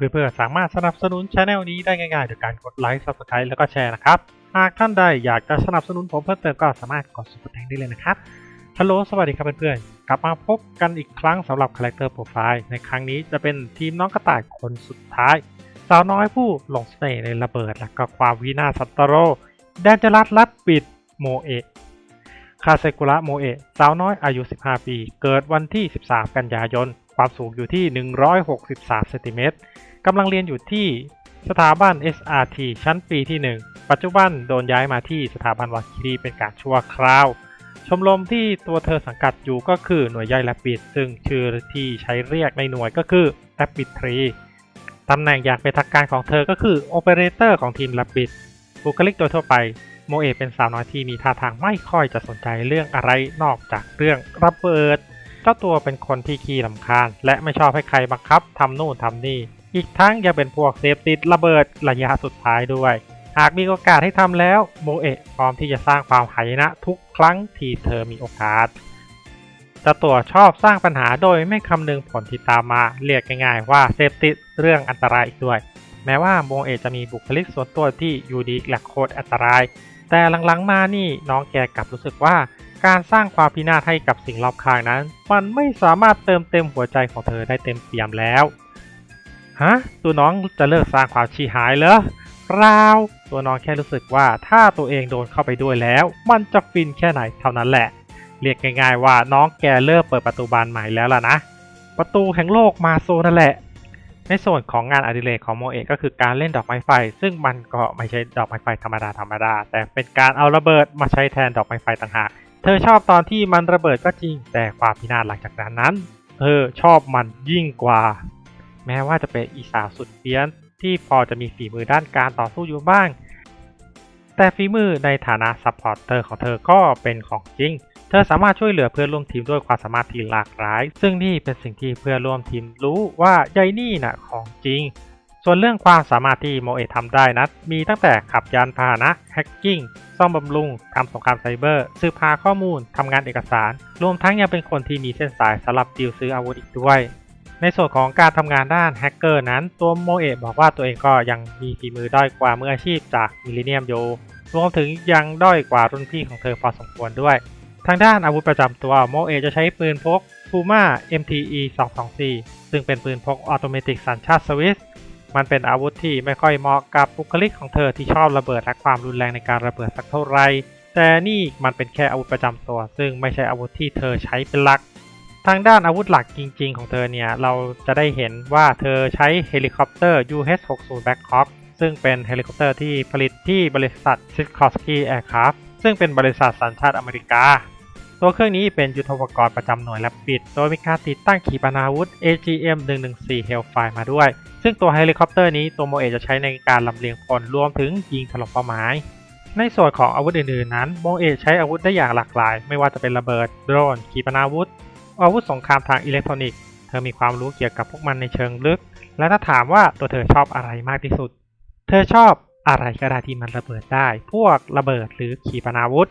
พื่อนๆสามารถสนับสนุนช anel นี้ได้ง่ายๆโดยการกดไลค์ subscribe แล้วก็แชร์นะครับ หากท่านใดอยากจะสนับสนุนผมเพิ่มเติมก็สามารถกด super thank ได้เลยนะครับฮัลโหลสวัสดีครับเพื่อนๆกลับมาพบกันอีกครั้งสำหรับ Character Profile ในครั้งนี้จะเป็นทีมน้องกระต่ายคนสุดท้าย สาวน้อยผู้หลงเสน่ห์ในระเบิด และก็ความวินาศสันตโรแดนจรัสลัดปิดโมเอะคาเซกุระโมเอะสาวน้อยอายุ 15 ปี เกิดวันที่ 13 กันยายน ความสูงอยู่ที่ 163 เซนติเมตร กำลังเรียนอยู่ที่สถาบัน SRT ชั้นปีที่ 1 ปัจจุบันโดนย้ายมาที่สถาบันวาคิรีเป็นการชั่วคราว ชมรมที่ตัวเธอสังกัดอยู่ก็คือหน่วยย่อยแรปปิด ซึ่งชื่อที่ใช้เรียกในหน่วยก็คือแรปปิดทรีตำแหน่งอย่างเป็นทางการของเธอก็คือโอเปอเรเตอร์ของทีมแรปปิดบุคลิกโดยทั่วไปโมเอเป็นสาวน้อยที่มีท่าทางไม่ค่อยจะสนใจเรื่องอะไรนอกจากเรื่องระเบิด เจ้าตัวเป็นคนที่ขี้ลำคาญ และไม่ชอบให้ใครบังคับทำนู่นทำนี่ อีกทั้งยังเป็นพวกเสพติดระเบิดระยะสุดท้ายด้วย หากมีโอกาสให้ทำแล้วโมเอะพร้อมที่จะสร้างความหายนะทุกครั้งที่เธอมีโอกาสเจ้าตัวชอบสร้างปัญหาโดยไม่คำนึงผลที่ตามมาเรียกง่ายๆว่าเสพติดเรื่องอันตรายอีกด้วย แม้ว่าโมเอะจะมีบุคลิกส่วนตัวที่ยูดีและโคตรอันตราย แต่หลังๆมานี่น้องแกกลับรู้สึกว่าการสร้างความพินาศให้กับสิ่งรอบข้างนั้น มันไม่สามารถเติมเต็มหัวใจของเธอได้เต็มเปี่ยมแล้ว ฮะตัวน้องจะเลิกสร้างความชีหายเหรอเปล่าตัวน้องแค่รู้สึกว่าถ้าตัวเองโดนเข้าไปด้วยแล้ว มันจะฟินแค่ไหนเท่านั้นแหละ เรียกง่ายๆว่าน้องแกเริ่มเปิดประตูบานใหม่แล้วล่ะนะ ประตูแห่งโลกมาโซนั่นแหละ ในส่วนของงานอดิเรกของโมเอะก็คือการเล่นดอกไม้ไฟ ซึ่งมันก็ไม่ใช่ดอกไม้ไฟธรรมดาธรรมดา แต่เป็นการเอาระเบิดมาใช้แทนดอกไม้ไฟต่างหากเธอชอบตอนที่มันระเบิดก็จริง แต่ความพินาศหลังจากนั้นนั้น เธอชอบมันยิ่งกว่า แม้ว่าจะเป็นอีสาวสุดเพี้ยนที่พอจะมีฝีมือด้านการต่อสู้อยู่บ้าง แต่ฝีมือในฐานะซัพพอร์เตอร์ของเธอก็เป็นของจริง เธอสามารถช่วยเหลือเพื่อนร่วมทีมด้วยความสามารถที่หลากหลาย ซึ่งนี่เป็นสิ่งที่เพื่อนร่วมทีมรู้ว่ายายนี่น่ะของจริง ส่วนเรื่องความสามารถที่โมเอะทำได้นั้นมีตั้งแต่ขับยานพาหนะแฮกกิ้งซ่อมบำรุงทำสงครามไซเบอร์สืบหาข้อมูลทำงานเอกสาร รวมทั้งยังเป็นคนที่มีเส้นสายสำหรับดีลซื้ออาวุธอีกด้วย ในส่วนของการทำงานด้านแฮกเกอร์นั้นตัวโมเอะบอกว่าตัวเองก็ยังมีฝีมือด้อยกว่ามืออาชีพจากมิลเลนเนียมอยู่รวมถึงยังด้อยกว่ารุ่นพี่ของเธอพอสมควรด้วย ทางด้านอาวุธประจำตัวโมเอะจะใช้ปืนพก Puma MTE 224ซึ่งเป็นปืนพกออโตเมติกสัญชาติสวิสมันเป็นอาวุธที่ไม่ค่อยเหมาะกับบุคลิกของเธอที่ชอบระเบิดและความรุนแรงในการระเบิดสักเท่าไหร่แต่นี่มันเป็นแค่อาวุธประจำตัว ซึ่งไม่ใช่อาวุธที่เธอใช้เป็นหลัก ทางด้านอาวุธหลักจริง ๆ ของเธอเนี่ย เราจะได้เห็นว่าเธอใช้เฮลิคอปเตอร์ UH-60 Blackhawk ซึ่งเป็นเฮลิคอปเตอร์ที่ผลิตที่บริษัท Sikorsky Aircraft ซึ่งเป็นบริษัทสัญชาติอเมริกา ตัวเครื่องนี้เป็นยุทโธปกรณ์ประจำหน่วยและปิด โดยมีการติดตั้งขีปนาวุธ AGM-114 Hellfire มาด้วย ซึ่งตัวเฮลิคอปเตอร์นี้ตัวโมเอจะใช้ในการลำเลียงพลรวมถึงยิงถล่มเป้าหมายในส่วนของอาวุธอื่นๆนั้น โมเอใช้อาวุธได้อย่างหลากหลาย ไม่ว่าจะเป็นระเบิด โดรน ขีปนาวุธ อาวุธสงครามทางอิเล็กทรอนิกส์ เธอมีความรู้เกี่ยวกับพวกมันในเชิงลึก และถ้าถามว่าตัวเธอชอบอะไรมากที่สุด เธอชอบอะไรก็ได้ที่มันระเบิดได้ พวกระเบิดหรือขีปนาวุธ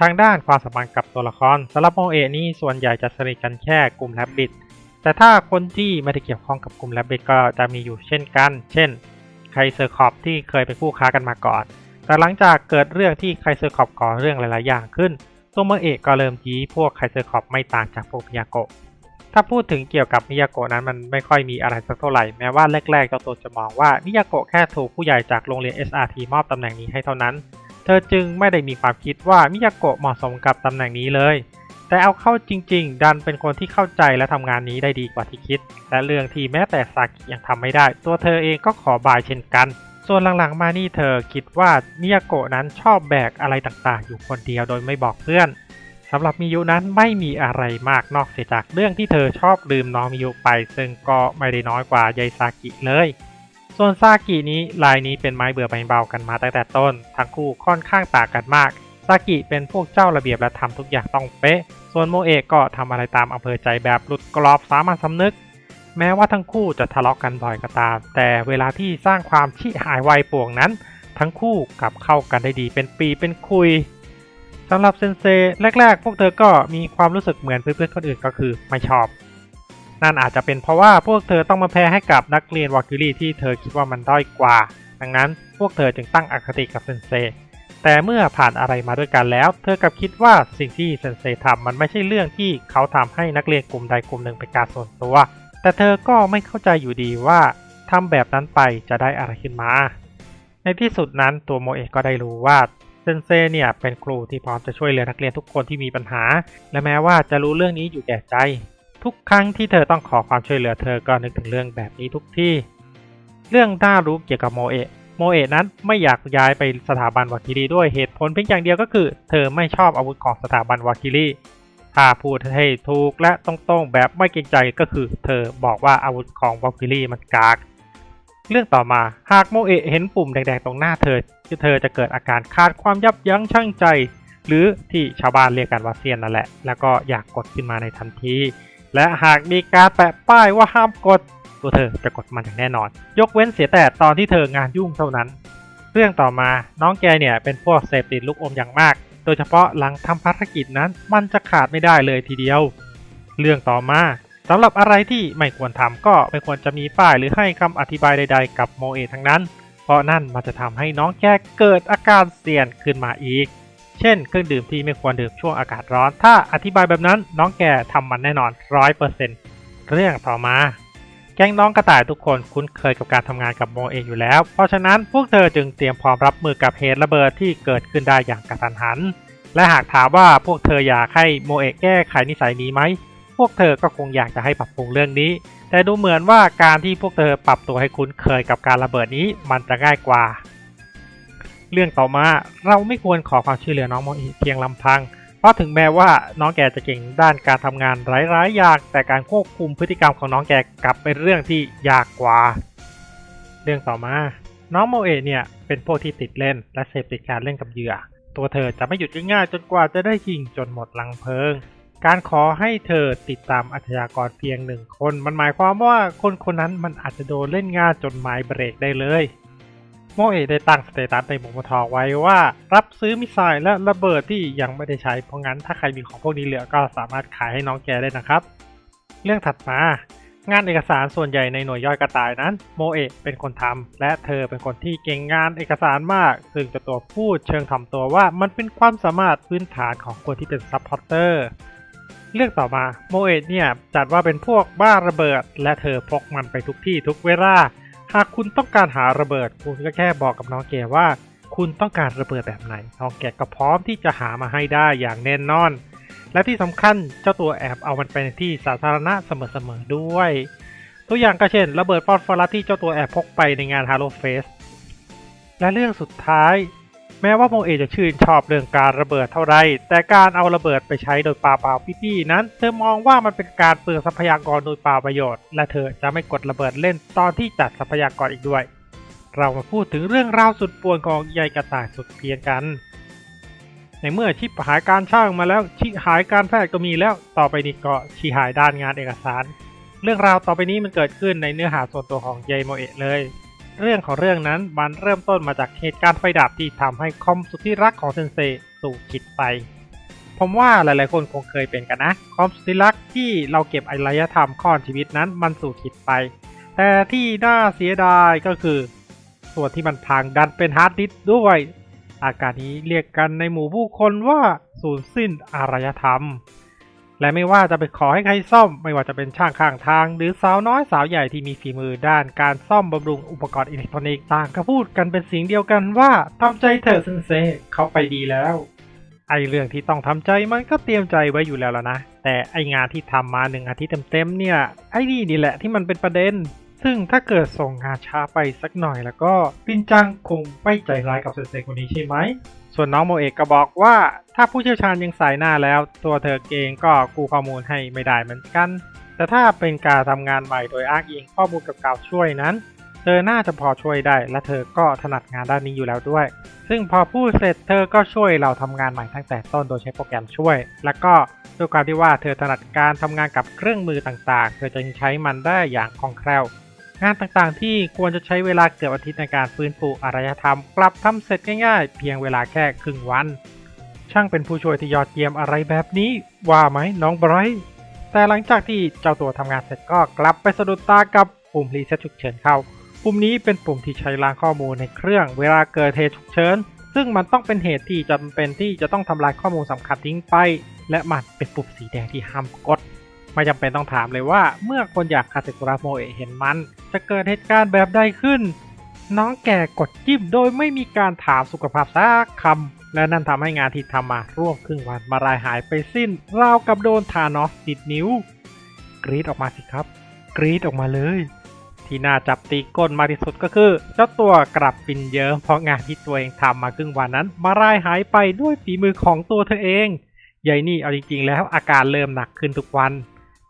ทางด้านความสัมพันธ์กับตัวละครสำหรับโมเอนี่ส่วนใหญ่จะสนิทกันแค่กลุ่มแรบบิทแต่ถ้าคนที่ไม่ได้เกี่ยวข้องกับกลุ่มแรบบิทก็จะมีอยู่เช่นกัน เช่น ไคเซอร์คอปที่เคยเป็นคู่ค้ากันมาก่อน แต่หลังจากเกิดเรื่องที่ไคเซอร์คอปก่อเรื่องหลาย ๆ อย่างขึ้น ตัวโมเอะก็เริ่มยี้พวกไคเซอร์คอปไม่ต่างจากพวกมิยาโกะ ถ้าพูดถึงเกี่ยวกับมิยาโกะนั้นมันไม่ค่อยมีอะไรสักเท่าไหร่แม้ว่าแรกๆเจ้าตัวจะมองว่ามิยาโกะแค่ถูกผู้ใหญ่จากโรงเรียน SRT มอบตำแหน่งนี้ให้เท่านั้น เธอจึงไม่ได้มีความคิดว่ามิยาโกะเหมาะสมกับตำแหน่งนี้เลย แต่เอาเข้าจริง ๆ ดันเป็นคนที่เข้าใจและทำงานนี้ได้ดีกว่าที่คิด และเรื่องที่แม้แต่ซากิยังทำไม่ได้ ตัวเธอเองก็ขอบายเช่นกัน ส่วนหลังๆมานี่เธอคิดว่ามิยาโกะนั้นชอบแบกอะไรต่างๆ อยู่คนเดียวโดยไม่บอกเพื่อนสำหรับมิยุนั้นไม่มีอะไรมากนอกเสียจากเรื่องที่เธอชอบลืมน้องมิยุไป ซึ่งก็ไม่ได้น้อยกว่ายายซากิเลย ส่วนซากินี้ลายนี้เป็นไม้เบื่อไม้เบากันมาตั้งแต่ต้น ทั้งคู่ค่อนข้างต่างกันมากซากิเป็นพวกเจ้าระเบียบและทำทุกอย่างต้องเป๊ะ ส่วนโมเอะก็ทำอะไรตามอำเภอใจแบบหลุดกรอบสามัญสำนึก แม้ว่าทั้งคู่จะทะเลาะกันบ่อยก็ตาม แต่เวลาที่สร้างความชิหายวัยป่วงนั้น ทั้งคู่กลับเข้ากันได้ดีเป็นปีเป็นคุยสำหรับเซนเซแรก ๆ พวกเธอก็มีความรู้สึกเหมือนเพื่อนๆคนอื่นก็คือไม่ชอบนนั่นอาจจะเป็นเพราะว่าพวกเธอต้องมาแพ้ให้กับนักเรียนวากิลี่ที่เธอคิดว่ามันด้อยกว่า ดังนั้นพวกเธอจึงตั้งอคติกับเซนเซแต่เมื่อผ่านอะไรมาด้วยกันแล้ว เธอกลับคิดว่าสิ่งที่เซนเซทำมันไม่ใช่เรื่องที่เขาทำให้นักเรียนกลุ่มใดกลุ่มหนึ่งเป็นการส่วนตัว แต่เธอก็ไม่เข้าใจอยู่ดีว่าทำแบบนั้นไปจะได้อะไรขึ้นมา ในที่สุดนั้นตัวโมเอะก็ได้รู้ว่าเซนเซเนี่ยเป็นครูที่พร้อมจะช่วยเหลือนักเรียนทุกคนที่มีปัญหา และแม้ว่าจะรู้เรื่องนี้อยู่แก่ใจ ทุกครั้งที่เธอต้องขอความช่วยเหลือเธอก็นึกถึงเรื่องแบบนี้ทุกที่ เรื่องน่ารู้เกี่ยวกับโมเอะโมเอะนั้นไม่อยากย้ายไปสถาบันวากิรีด้วยเหตุผลเพียงอย่างเดียวก็คือ เธอไม่ชอบอาวุธของสถาบันวากิรี ถ้าพูดให้ถูกและตรงๆแบบไม่เกรงใจก็คือ เธอบอกว่าอาวุธของวากิรีมันกาก เรื่องต่อมาหากโมเอะเห็นปุ่มแดงๆตรงหน้าเธอเธอจะเกิดอาการขาดความยับยั้งชั่งใจ หรือที่ชาวบ้านเรียกกันว่าเซียนนั่นแหละ แล้วก็อยากกดขึ้นมาในทันที และหากมีการแปะป้ายว่าห้ามกด ตัวเธอจะกดมันอย่างแน่นอน ยกเว้นเสียแต่ตอนที่เธองานยุ่งเท่านั้น เรื่องต่อมาน้องแกเนี่ยเป็นพวกเสพติดลูกอมอย่างมาก โดยเฉพาะหลังทำภารกิจนั้นมันจะขาดไม่ได้เลยทีเดียว เรื่องต่อมาสำหรับอะไรที่ไม่ควรทำก็ไม่ควรจะมีป้ายหรือให้คำอธิบายใด ๆ กับโมเอทั้งนั้น เพราะนั่นมันจะทำให้น้องแกเกิดอาการเสี่ยนขึ้นมาอีก เช่น เครื่องดื่มที่ไม่ควรดื่มช่วงอากาศร้อน ถ้าอธิบายแบบนั้นน้องแกทำมันแน่นอนร้อยเปอร์เซ็นต์เรื่องต่อมา แก๊งน้องกระต่ายทุกคนคุ้นเคยกับการทำงานกับโมเอะอยู่แล้ว เพราะฉะนั้นพวกเธอจึงเตรียมพร้อมรับมือกับเหตุระเบิดที่เกิดขึ้นได้อย่างกระทันหัน และหากถามว่าพวกเธออยากให้โมเอะแก้ไขนิสัยนี้ไหม พวกเธอก็คงอยากจะให้ปรับปรุงเรื่องนี้ แต่ดูเหมือนว่าการที่พวกเธอปรับตัวให้คุ้นเคยกับการระเบิดนี้มันจะง่ายกว่า เรื่องต่อมาเราไม่ควรขอความช่วยเหลือน้องโมเอะเพียงลำพัง ราะถึงแม้ว่าน้องแกจะเก่งด้านการทำงานหลายๆอย่างแต่การควบคุมพฤติกรรมของน้องแกกลับเป็นเรื่องที่ยากกว่า เรื่องต่อมา น้องโมเอะเนี่ยเป็นพวกที่ติดเล่นและเสพติดการเล่นกับเหยื่อ ตัวเธอจะไม่หยุดง่ายๆจนกว่าจะได้ยิงจนหมดลังเพลิง การขอให้เธอติดตามอาชญากรเพียงหนึ่งคน มันหมายความว่าคนคนนั้นมันอาจจะโดนเล่นงานจนไม้เบรกได้เลย โมเอะได้ตั้งสเตตัสในหมู่มทองไว้ว่า รับซื้อมิสไซล์และระเบิดที่ยังไม่ได้ใช้ เพราะงั้นถ้าใครมีของพวกนี้เหลือก็สามารถขายให้น้องแกได้นะครับ เรื่องถัดมางานเอกสารส่วนใหญ่ในหน่วยย่อยกระต่ายนั้นโมเอะเป็นคนทำและเธอเป็นคนที่เก่งงานเอกสารมาก ซึ่งจะตัวพูดเชิงถ่อมตัวว่ามันเป็นความสามารถพื้นฐานของคนที่เป็นซัพพอร์เตอร์เรื่องต่อมาโมเอะเนี่ยจัดว่าเป็นพวกบ้าระเบิด และเธอพกมันไปทุกที่ทุกเวลา หากคุณต้องการหาระเบิด คุณก็แค่บอกกับน้องแกว่า คุณต้องการระเบิดแบบไหนน้องแกก็พร้อมที่จะหามาให้ได้อย่างแน่นอน และที่สำคัญเจ้าตัวแอบเอามันไปในที่สาธารณะเสมอๆด้วย ตัวอย่างก็เช่น ระเบิดฟอสฟอรัสที่เจ้าตัวแอบพกไปในงานฮาโลเฟสและเรื่องสุดท้าย แม้ว่าโมเอจะชื่นชอบเรื่องการระเบิดเท่าไรแต่การเอาระเบิดไปใช้โดยเปล่าๆพี่ๆนั้น เธอมองว่ามันเป็นการเปลืองทรัพยากรโดยเปล่าประโยชน์ และเธอจะไม่กดระเบิดเล่นตอนที่จัดทรัพยากรอีกด้วย เรามาพูดถึงเรื่องราวสุดป่วนของยายกระต่ายสุดเพียนกัน ในเมื่อชิปหายการช่างมาแล้วชิหายการแพทย์ก็มีแล้ว ต่อไปนี้ก็ชิหายด้านงานเอกสาร เรื่องราวต่อไปนี้มันเกิดขึ้นในเนื้อหาส่วนตัวของยายโมเอะเลย เรื่องของเรื่องนั้นมันเริ่มต้นมาจากเหตุการณ์ไฟดับที่ทำให้คอมสุดที่รักของเซนเซสู่ขิดไป ผมว่าหลายๆคนคงเคยเป็นกันนะ คอมสุดที่รักที่เราเก็บอารยธรรมข้อนชีวิตนั้นมันสู่ขิดไป แต่ที่น่าเสียดายก็คือ ส่วนที่มันพังดันเป็นฮาร์ดดิสด้วย อาการนี้เรียกกันในหมู่ผู้คนว่าสูญสิ้นอารยธรรม และไม่ว่าจะไปขอให้ใครซ่อม ไม่ว่าจะเป็นช่างข้างทาง หรือสาวน้อยสาวใหญ่ที่มีฝีมือด้านการซ่อมบำรุงอุปกรณ์อิเล็กทรอนิกส์ต่างก็พูดกันเป็นเสียงเดียวกันว่าทำใจเถอะเซนเซเขาไปดีแล้วไอเรื่องที่ต้องทำใจมันก็เตรียมใจไว้อยู่แล้วล่ะนะ แต่ไองานที่ทำมาหนึ่งอาทิตย์เต็มๆเนี่ยไอ้นี่นี่แหละที่มันเป็นประเด็น ซึ่งถ้าเกิดส่งงานช้าไปสักหน่อยแล้วก็ปินจังคงไม่ใจร้ายกับเซนเซคนนี้ใช่ไหม ส่วนน้องโมเอกก็บอกว่าถ้าผู้เชี่ยวชาญยังสายหน้าแล้ว ตัวเธอเองก็กู้ข้อมูลให้ไม่ได้เหมือนกัน แต่ถ้าเป็นการทำงานใหม่โดยอ้างอิงข้อมูลกับกล่าวช่วยนั้น เธอน่าจะพอช่วยได้ และเธอก็ถนัดงานด้านนี้อยู่แล้วด้วย ซึ่งพอพูดเสร็จเธอก็ช่วยเราทำงานใหม่ตั้งแต่ต้นโดยใช้โปรแกรมช่วย แล้วก็ด้วยความที่ว่าเธอถนัดการทำงานกับเครื่องมือต่างๆ เธอจะใช้มันได้อย่างคล่องแคล่ว งานต่างๆ ที่ควรจะใช้เวลาเกือบอาทิตย์ในการฟื้นฟูอารยธรรม กลับทำเสร็จง่ายๆ เพียงเวลาแค่ครึ่งวัน ช่างเป็นผู้ช่วยที่ยอดเยี่ยมอะไรแบบนี้ ว่าไหมน้องไบรท์แต่หลังจากที่เจ้าตัวทำงานเสร็จก็กลับไปสะดุดตากับปุ่มรีเซ็ตฉุกเฉินเข้า ปุ่มนี้เป็นปุ่มที่ใช้ล้างข้อมูลในเครื่องเวลาเกิดเหตุฉุกเฉินซึ่งมันต้องเป็นเหตุที่จำเป็นที่จะต้องทำลายข้อมูลสำคัญทิ้งไป และมันเป็นปุ่มสีแดงที่ห้ามกด ไม่จำเป็นต้องถามเลยว่าเมื่อคนอยากคาเซกุระโมเอะเห็นมัน จะเกิดเหตุการณ์แบบใดขึ้น น้องแก่กดจิ้มโดยไม่มีการถามสุขภาพสักคำและนั่นทำให้งานที่ทำมาร่วมครึ่งวันมารายหายไปสิ้น ราวกับโดนทานอสติดนิ้ว กรีดออกมาสิครับ กรีดออกมาเลย ที่น่าจับตีก้นมากที่สุดก็คือ เจ้าตัวกลับฟินเยิ้มเพราะงานที่ตัวเองทำมาครึ่งวันนั้น มารายหายไปด้วยฝีมือของตัวเธอเองยายนี่เอาจริงๆแล้วอาการเริ่มหนักขึ้นทุกวัน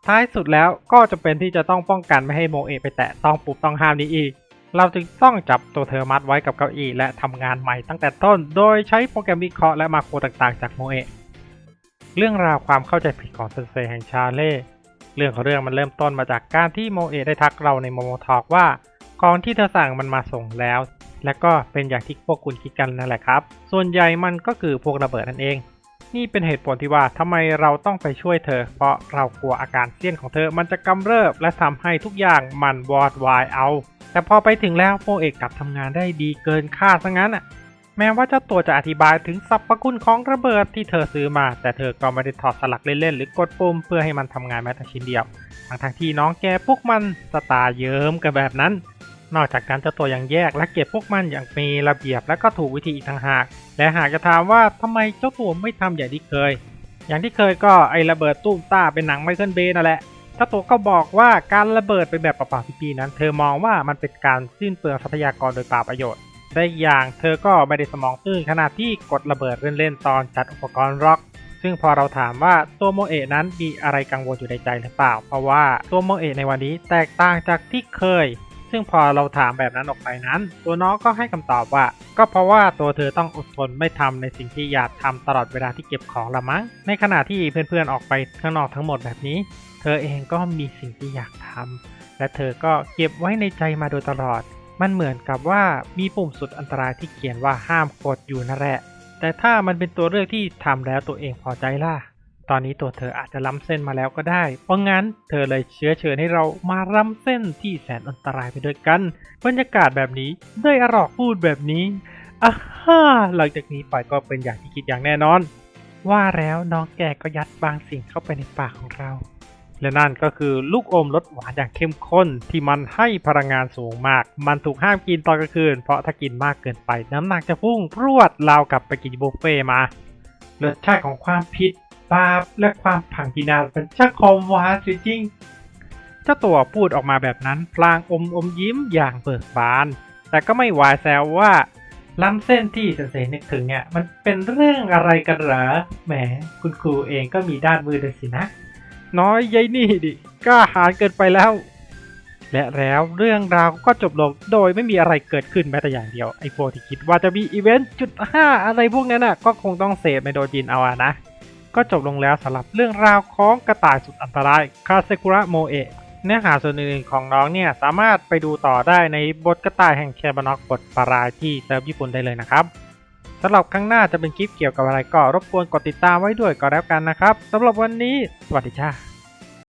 ท้ายสุดแล้วก็จะเป็นที่จะต้องป้องกันไม่ให้โมเอะไปแตะต้องปุบต้องห้ามนี้อีก เราจึงต้องจับตัวเธอมัดไว้กับเก้าอี้และทำงานใหม่ตั้งแต่ต้น โดยใช้โปรแกรมวิเคราะห์และมาโครต่างๆ จากโมเอะเรื่องราวความเข้าใจผิดของเซนเซแห่งชาเล่เรื่องของเรื่องมันเริ่มต้นมาจากการที่โมเอะได้ทักเราในโมโมทอกว่าของที่เธอสั่งมันมาส่งแล้ว และก็เป็นอย่างที่พวกคุณคิดกันนั่นแหละครับ ส่วนใหญ่มันก็คือพวกระเบิดนั่นเอง นี่เป็นเหตุผลที่ว่าทำไมเราต้องไปช่วยเธอ เพราะเรากลัวอาการเสี้ยนของเธอมันจะกำเริบและทำให้ทุกอย่างมันวอดวายเอา แต่พอไปถึงแล้วโมเอกกลับทำงานได้ดีเกินคาดซะงั้นอะแม้ว่าเจ้าตัวจะอธิบายถึงสรรพคุณของระเบิดที่เธอซื้อมา แต่เธอก็ไม่ได้ถอดสลักเล่นๆ หรือกดปุ่มเพื่อให้มันทำงานแม้แต่ชิ้นเดียวทั้งทที่น้องแกพวกมันสตาเยิ้มกันแบบนั้น นอกจากการเจ้าตัวยังแยกและเก็บพวกมันอย่างมีระเบียบและก็ถูกวิธีอีกต่างหาก และหากจะถามว่าทำไมเจ้าตัวไม่ทำอย่างที่เคย อย่างที่เคยก็ไอระเบิดตุ้มต้าเป็นหนังไมเคิลเบย์นั่นแหละเจ้าตัวก็บอกว่าการระเบิดเป็นแบบเปล่าๆปีนั้น เธอมองว่ามันเป็นการสิ้นเปลืองทรัพยากรโดยเปล่าประโยชน์ได้อีกอย่างเธอก็ไม่ได้สมองตื้นขนาดที่กดระเบิดเล่นๆตอนจัดอุปกรณ์ร็อก ซึ่งพอเราถามว่าตัวโมเอะนั้นมีอะไรกังวลอยู่ในใจหรือเปล่า เพราะว่าตัวโมเอะในวันนี้แตกต่างจากที่เคย ซึ่งพอเราถามแบบนั้นออกไปนั้น ตัวน้องก็ให้คำตอบว่า ก็เพราะว่าตัวเธอต้องอดทนไม่ทำในสิ่งที่อยากทำตลอดเวลาที่เก็บของละมั้ง ในขณะที่เพื่อนๆออกไปข้างนอกทั้งหมดแบบนี้ เธอเองก็มีสิ่งที่อยากทำและเธอก็เก็บไว้ในใจมาโดยตลอด มันเหมือนกับว่ามีปุ่มสุดอันตรายที่เขียนว่าห้ามกดอยู่นั่นแหละ แต่ถ้ามันเป็นตัวเลือกที่ทำแล้วตัวเองพอใจล่ะ ตอนนี้ตัวเธออาจจะล้ำเส้นมาแล้วก็ได้ เพราะงั้นเธอเลยเชื้อเชิญให้เรามาล้ำเส้นที่แสนอันตรายไปด้วยกัน บรรยากาศแบบนี้ด้อรอกพูดแบบนี้อะฮ่าหลังจากนี้ไปก็เป็นอย่างที่คิดอย่างแน่นอน ว่าแล้วน้องแกก็ยัดบางสิ่งเข้าไปในปากของเรา และนั่นก็คือลูกอมรสหวานอย่างเข้มข้นที่มันให้พลังงานสูงมาก มันถูกห้ามกินตอนกลางคืน เพราะถ้ากินมากเกินไปน้ำหนักจะพุ่งพรวดราวกับไปกินบุฟเฟ่มา รสชาติของความผิด บาปและความผังพินาศเป็นช่างคมหวานจริงเจ้าตัวพูดออกมาแบบนั้น พลางอมอมยิ้มอย่างเบิกบาน แต่ก็ไม่วายแซวว่าล้ำเส้นที่เสนนึกถึงเนี่ยมันเป็นเรื่องอะไรกันเหรอแหมคุณครูเองก็มีด้านมือด้วยสินะ น้อยยายนี่ดิกล้าหาญเกินไปแล้ว และแล้วเรื่องราวก็จบลงโดยไม่มีอะไรเกิดขึ้นแม้แต่อย่างเดียว ไอ้พวกที่คิดว่าจะมีอีเวนต์จุดห้าอะไรพวกนั้นน่ะก็คงต้องเสพในโดจินเอาอะนะ ก็จบลงแล้วสำหรับเรื่องราวของกระต่ายสุดอันตรายคาเซกุระโมเอะเนื้อหาส่วนอื่นๆของน้องเนี่ยสามารถไปดูต่อได้ในบทกระต่ายแห่งแคบานอกบทปารายที่เซิร์ฟญี่ปุ่นได้เลยนะครับสำหรับครั้งหน้าจะเป็นคลิปเกี่ยวกับอะไรก็รบกวนกดติดตามไว้ด้วยก็แล้วกันนะครับสำหรับวันนี้ สวัสดีจ้า